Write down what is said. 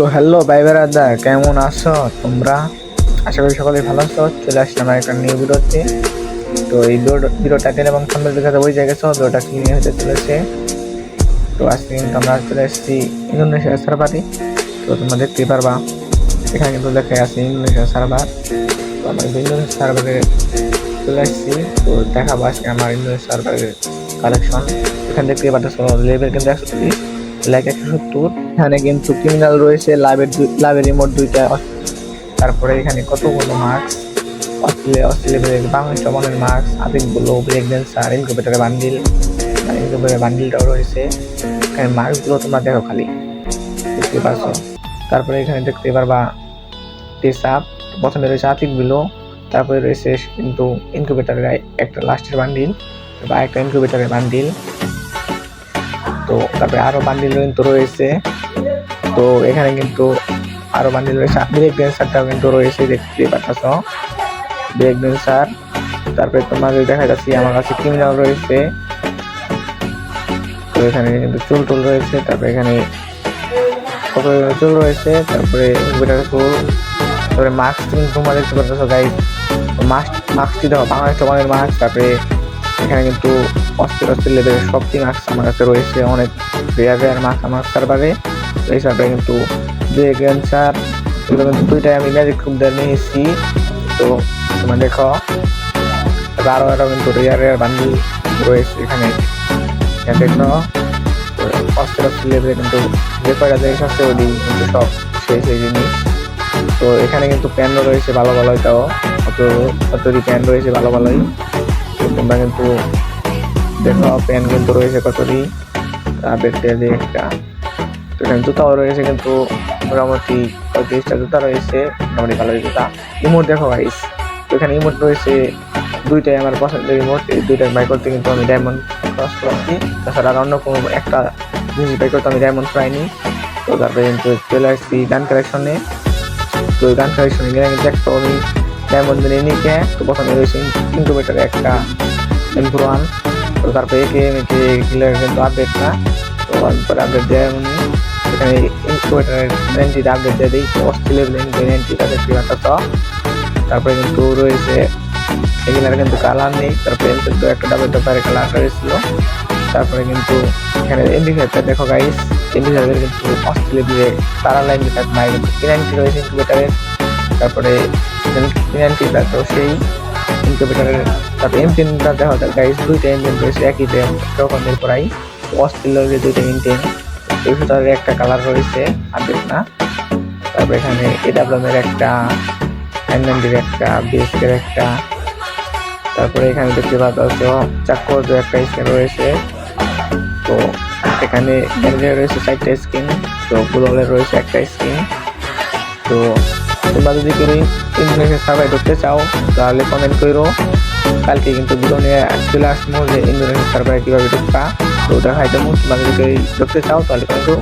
তো হ্যালো ভাই বেড়াদা কেমন আছো তোমরা? আশা করি সকলে ভালো আছো। চলে আসলাম একটা নিউ ভিডিওতে। তো এই ভিডিও- ভিডিওটা টেন এবং থাম্বেল দেখাতে ওই জায়গায় ভিডিওটা কি নিয়ে হতে চলেছে? তো আজকে কিন্তু আমরা চলে এসেছি ইন্দোনেশিয়ার সার্ভারে তো তোমরা দেখতেই পারবা, এখানে কিন্তু দেখে আছে ইন্দোনেশিয়ার সার্ভার তো আমরা কিন্তু ইন্দোনেশিয়ার সার্ভারে চলে এসেছি। তো দেখাবো আজকে আমার ইন্দোনেশিয়ার সার্ভারের কালেকশন এখানে দেখতে পাচ্ছ লেভেল কিন্তু একশো লাইক একশো সত্তর। এখানে কিন্তু ক্রিমিনাল রয়েছে লাভের লাভের রিমোট দুইটা। তারপরে এখানে কতগুলো মার্কস অস্ট্রেলিয়া অস্ট্রেলিয়া বাংলাদেশ টমনের মার্কস আদিকগুলো ব্রেক ড্যান্সার ইনকুবেটারের বান্ডিল। ইনকুবেটারের বান্ডিলটাও রয়েছে। এখানে মার্কসগুলো তোমরা দেখো খালি। দেখতে পাচ্ছ? তারপরে এখানে দেখতে পারবা টেস আপ প্রথমে রয়েছে আতিকগুলো। তারপরে রয়েছে কিন্তু ইনকুবেটারের একটা লাস্টের বান্ডিল। বা একটা ইনকুবেটারের বান্ডিল। তো তারপরে আরও বান্ডিল কিন্তু রয়েছে। তো এখানে কিন্তু আরও বান্ডিল রয়েছে। ব্রেক ড্যান্সারটাও কিন্তু রয়েছে দেখতে পাচ্ছ। ব্রেক ড্যান্সার তারপরে তোমাদের দেখা যাচ্ছে আমার কাছে ক্রিমিনাল রয়েছে। তো এখানে কিন্তু চুল টুল রয়েছে। তারপরে এখানে কত চুল রয়েছে? তারপরে ইনভার্টার চুল তারপরে মাস্ক কিন্তু তোমরা দেখতে পাচ্ছ গাইড মাস্ক মাস্কটি দেখো, বাংলাদেশ টমানের মাস্ক তারপরে এখানে কিন্তু অস্থির অস্থির লেভেলের সবটি মাস্ক আমার কাছে রয়েছে, অনেক রেয়ার রেয়ার মাস্ক আমার সার্ভারে এই সার্ভারে কিন্তু যে গ্যান্সার এগুলো কিন্তু দুইটাই আমি ম্যাজিক খুবদের নিয়ে এসেছি তো তোমরা দেখো আরও আরও কিন্তু রেয়ার রেয়ার বান্ডিল রয়েছে এখানে। দেখো, অস্থির অস্থির লেভেলে কিন্তু যে কয়টা জিনিস আছে ওই কিন্তু সব সেই সেই জিনিস তো এখানে কিন্তু প্যান্টও রয়েছে ভালো ভালোই তাও অত অতটি প্যান্ট রয়েছে ভালো ভালোই। তোমরা কিন্তু দেখো প্যান্ট কিন্তু রয়েছে কতটি? আপডেট দিয়ে একটা। তো এখানে জুতাও রয়েছে কিন্তু মোটামুটি পঁয়ত্রিশটা জুতা রয়েছে, মোটামুটি ভালো জুতা। ইমোট দেখো গাইস তো এখানে ইমোট রয়েছে, দুইটাই আমার পছন্দের ইমোট, এই দুইটা বাই করতে কিন্তু আমি ডায়মন্ড ক্রস করছি। তাছাড়া আর অন্য কোনো একটা জিনিস বাই করতে আমি ডায়মন্ড পাইনি। তো তারপরে কিন্তু চলে আসছি গান কালেকশনে তো গান কালেকশনে গেলে কিন্তু একটা আমি। ডায়মন্ড নিয়ে নিকে তো প্রথমে রয়েছে ইনকুবেটারে একটা এমপুর ওয়ান তো তারপরে একে কিলার কিন্তু আপডেট না। তো তারপরে আপডেট দেয় উনি। এখানে ইনকুবেটারের নাইনটির আপডেট দিয়ে দিই। অস্ট্রেলিয়ার নাইনটিটা দেখতে পাচ্ছ। তারপরে কিন্তু রয়েছে, এগুলার কিন্তু কালার নেই। তারপরে কিন্তু একটা ডাবল ডাব্বারে কালার রয়েছিল। তারপরে কিন্তু এখানে ইন্ডিকেটার দেখো গাইস ইন্ডিকেটার কিন্তু অস্ট্রেলিয়া তারা লাইন দিতে নাই কিন্তু রয়েছে ইনকুবেটারের তারপরে তো সেই ইনকুবেটারের তারপরে এমটেনটা দেখো গাইস দুইটা এমটেন রয়েছে, একই রকমের প্রায় অস্ট্রেলিয়ার দুইটা এমটেন দুশোটার একটা কালার রয়েছে আপডেট না। তারপরে এখানে এর একটা এনএনডির একটা বিএসকের একটা। তারপরে এখানে দেখতে পাচ্ছ চাক্কর একটা স্ক্রিন রয়েছে। তো এখানে রয়েছে চারটা স্ক্রিন তো গুগলের রয়েছে একটা স্ক্রিন তো তোমরা যদি কেউ ইন্দোনেশিয়া সার্ভাই করতে চাও, তাহলে কমেন্ট করো। কালকে কিন্তু ভিডিও নিয়ে চলে আসব যে ইন্দোনেশিয়া সার্ভাই কীভাবে ঢুকবা তো দেখাই দেবো। তোমরা যদি ঢুকতে চাও, তাহলে কিন্তু